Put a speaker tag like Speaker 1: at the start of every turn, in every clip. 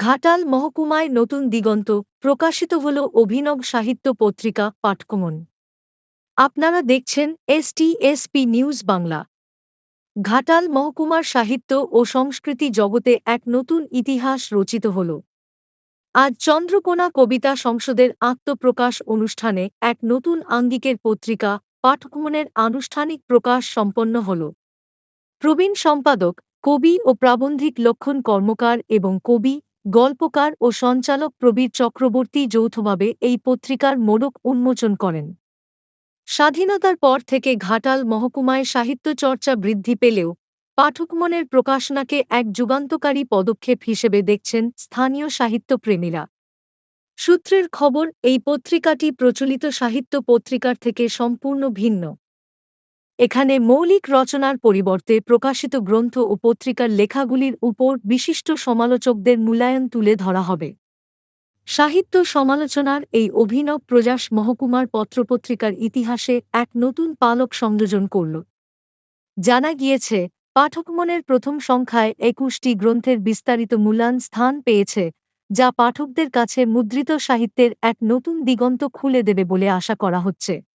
Speaker 1: ঘাটাল মহকুমায় নতুন দিগন্ত প্রকাশিত হল অভিনব সাহিত্য পত্রিকা পাঠকমন। আপনারা দেখছেন এসটিএসপি নিউজ বাংলা। ঘাটাল মহকুমার সাহিত্য ও সংস্কৃতি জগতে এক নতুন ইতিহাস রচিত হল। আজ চন্দ্রকোনা কবিতা সংসদের আত্মপ্রকাশ অনুষ্ঠানে এক নতুন আঙ্গিকের পত্রিকা পাঠকমনের আনুষ্ঠানিক প্রকাশ সম্পন্ন হল। প্রবীণ সম্পাদক, কবি ও প্রাবন্ধিক লক্ষণ কর্মকার এবং কবি গল্পকার ও সঞ্চালক প্রবীর চক্রবর্তী যৌথভাবে এই পত্রিকার মোড়ক উন্মোচন করেন। স্বাধীনতার পর থেকে ঘাটাল মহকুমায় সাহিত্য চর্চা বৃদ্ধি পেলেও পাঠকমনের প্রকাশনাকে এক যুগান্তকারী পদক্ষেপ হিসেবে দেখছেন স্থানীয় সাহিত্যপ্রেমীরা। সূত্রের খবর, এই পত্রিকাটি প্রচলিত সাহিত্য পত্রিকার থেকে সম্পূর্ণ ভিন্ন। এখানে মৌলিক রচনার পরিবর্তে প্রকাশিত গ্রন্থ ও পত্রিকার লেখাগুলির উপর বিশিষ্ট সমালোচকদের মূল্যায়ন তুলে ধরা হবে। সাহিত্য সমালোচনার এই অভিনব প্রজাস মহকুমার পত্রপত্রিকার ইতিহাসে এক নতুন পালক সংযোজন করল। জানা গিয়েছে, পাঠকমনের প্রথম সংখ্যায় একুশটি গ্রন্থের বিস্তারিত মূল্যায়ন স্থান পেয়েছে, যা পাঠকদের কাছে মুদ্রিত সাহিত্যের এক নতুন দিগন্ত খুলে দেবে বলে আশা করা হচ্ছে।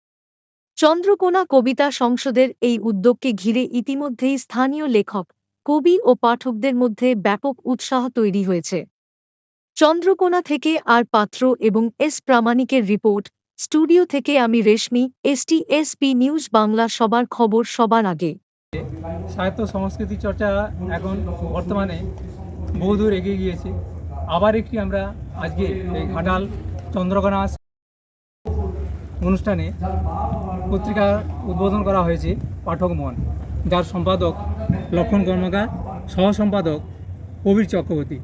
Speaker 1: চন্দ্রকোনা কবিতা সংসদের এই উদ্যোগকে ঘিরে ইতিমধ্যেই স্থানীয় লেখক, কবি ও পাঠকদের মধ্যে ব্যাপক উৎসাহ তৈরি হয়েছে। চন্দ্রকোনা থেকে আর পাত্র এবং এস প্রামাণিকের রিপোর্ট, স্টুডিও থেকে আমি Reshmi ST SP news Bangla সবার খবর সবার আগে।
Speaker 2: সাহিত্য সংস্কৃতি চর্চা এখন বর্তমানে বহুদূর এগিয়ে গিয়েছে। আবার একটি আমরা আজকে এই ঘাটাল চন্দ্রকোনা অনুষ্ঠানে পত্রিকা উদ্বোধন করা হয়েছে পাঠক মন যার সম্পাদক লক্ষণ কর্মকার সহ সম্পাদক কবির চক্রবর্তী।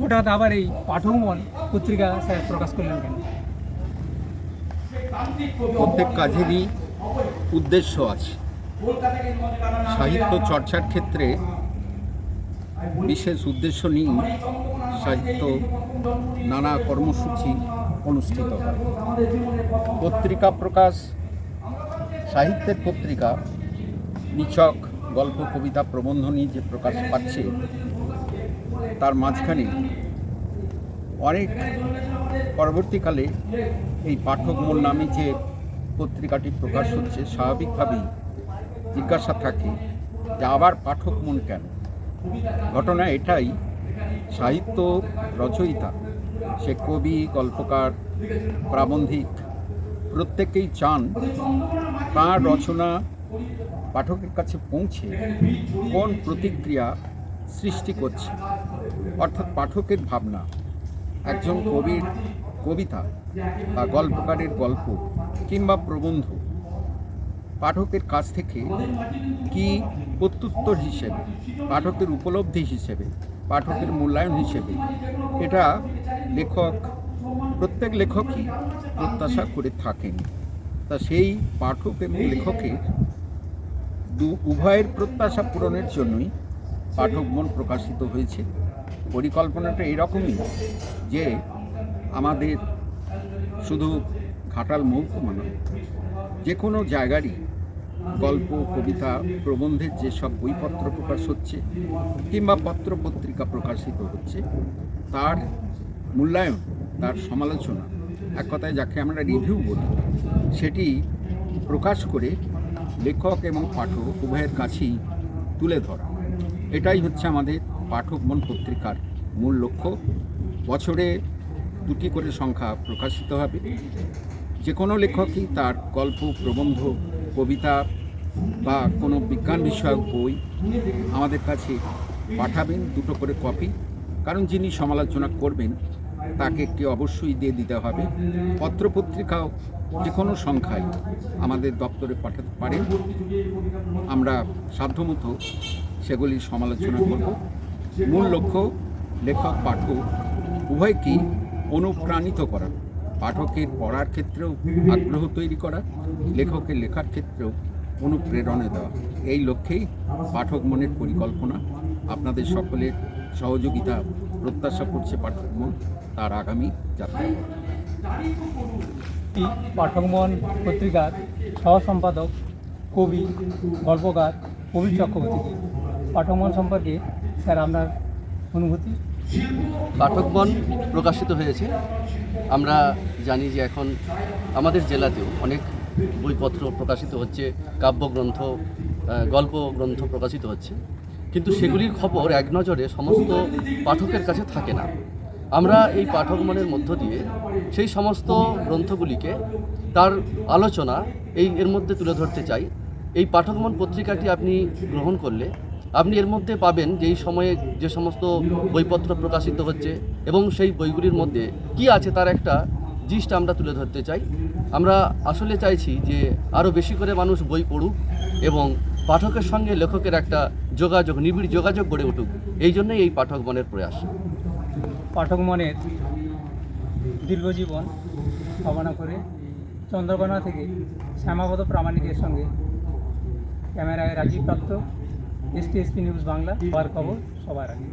Speaker 2: হঠাৎ আবার এই পাঠক মন পত্রিকা স্যার প্রকাশ করলেন কেন?
Speaker 3: প্রত্যেক কাজেরই উদ্দেশ্য আছে। সাহিত্য চর্চার ক্ষেত্রে বিশেষ উদ্দেশ্য নিয়ে সাহিত্য নানা কর্মসূচি অনুষ্ঠিত হয়। পত্রিকা প্রকাশ, সাহিত্যের পত্রিকা, নিছক গল্প, কবিতা প্রবন্ধ নিয়ে যে প্রকাশ পাচ্ছে, তার মাঝখানে অনেক পরবর্তীকালে এই পাঠক মন নামে যে পত্রিকাটি প্রকাশ হচ্ছে, স্বাভাবিকভাবেই জিজ্ঞাসা থাকে যে আবার পাঠক মন কেন? ঘটনা এটাই, সাহিত্য রচয়িতা সে কবি, গল্পকার, প্রাবন্ধিক, প্রত্যেকেই চান তাঁর রচনা পাঠকের কাছে পৌঁছে কোন প্রতিক্রিয়া সৃষ্টি করছে। অর্থাৎ পাঠকের ভাবনা, একজন কবির কবিতা বা গল্পকারের গল্প কিংবা প্রবন্ধ পাঠকের কাছ থেকে কি প্রত্যুত্তর হিসেবে, পাঠকের উপলব্ধি হিসেবে, পাঠকের মূল্যায়ন হিসেবে, এটা লেখক, প্রত্যেক লেখকই প্রত্যাশা করে থাকেন। তা সেই পাঠক এবং লেখকের দু, উভয়ের প্রত্যাশা পূরণের জন্যই পাঠক মন প্রকাশিত হয়েছে। পরিকল্পনাটা এরকমই যে আমাদের শুধু ঘাটাল মহকুমা নয়, যে কোনো জায়গারই গল্প, কবিতা, প্রবন্ধের যেসব বইপত্র প্রকাশ হচ্ছে কিংবা পত্র পত্রিকা প্রকাশিত হচ্ছে, তার মূল্যায়ন, তার সমালোচনা। এক কথায় যাকে আমরা রিভিউ বলি, সেটি প্রকাশ করে লেখক এবং পাঠক উভয়ের কাছেই তুলে ধরা। এটাই হচ্ছে আমাদের পাঠক মন পত্রিকার মূল লক্ষ্য। বছরে দুটি করে সংখ্যা প্রকাশিত হবে। যে কোনো লেখকই তার গল্প, প্রবন্ধ, কবিতা বা কোনো বিজ্ঞান বিষয়ক বই আমাদের কাছে পাঠাবেন, দুটো করে কপি। কারণ যিনি সমালোচনা করবেন তাকে একটি অবশ্যই দিয়ে দিতে হবে। পত্রপত্রিকাও যে কোনো সংখ্যায় আমাদের দপ্তরে পাঠাতে পারেন আমরা সাধ্যমতো সেগুলি সমালোচনা করব। মূল লক্ষ্য লেখক, পাঠক উভয়কেই অনুপ্রাণিত করা। পাঠকের পড়ার ক্ষেত্রেও আগ্রহ তৈরি করা, লেখকের লেখার ক্ষেত্রেও অনুপ্রেরণা দেওয়া। এই লক্ষ্যেই পাঠক মনের পরিকল্পনা, আপনাদের সকলের সহযোগিতা, প্রত্যাশা করছে পাঠক মন। তার আগামী যাত্রা।
Speaker 2: পাঠকমন পত্রিকার সহ সম্পাদক কবি গল্পকার কবি চক্রবর্তীকে পাঠকমন সম্পর্কে স্যার আপনার অনুভূতি?
Speaker 4: পাঠক মন প্রকাশিত হয়েছে। আমরা জানি যে এখন আমাদের জেলাতেও অনেক বইপত্র প্রকাশিত হচ্ছে কাব্যগ্রন্থ গল্প গ্রন্থ প্রকাশিত হচ্ছে। কিন্তু সেগুলির খবর এক নজরে সমস্ত পাঠকের কাছে থাকে না। আমরা এই পাঠক মনের মধ্য দিয়ে সেই সমস্ত গ্রন্থগুলিকে তার আলোচনা এই এর মধ্যে তুলে ধরতে চাই। এই পাঠকমন পত্রিকাটি আপনি গ্রহণ করলে আপনি এর মধ্যে পাবেন যে এই সময়ে যে সমস্ত বইপত্র প্রকাশিত হচ্ছে এবং সেই বইগুলির মধ্যে কি আছে তার একটা জিনিসটা আমরা তুলে ধরতে চাই। আমরা আসলে চাইছি যে আরও বেশি করে মানুষ বই পড়ুক এবং পাঠকের সঙ্গে লেখকের একটা যোগাযোগ, নিবিড় যোগাযোগ গড়ে উঠুক। এই জন্যই এই পাঠক মনের প্রয়াস।
Speaker 2: পাঠক মনের দীর্ঘজীবন কামনা করে চন্দ্রকোনা থেকে শ্যামাগত প্রামাণিকের সঙ্গে ক্যামেরায় রাজীব পাত্র এস নিউজ বাংলা, খবর সবার আগে।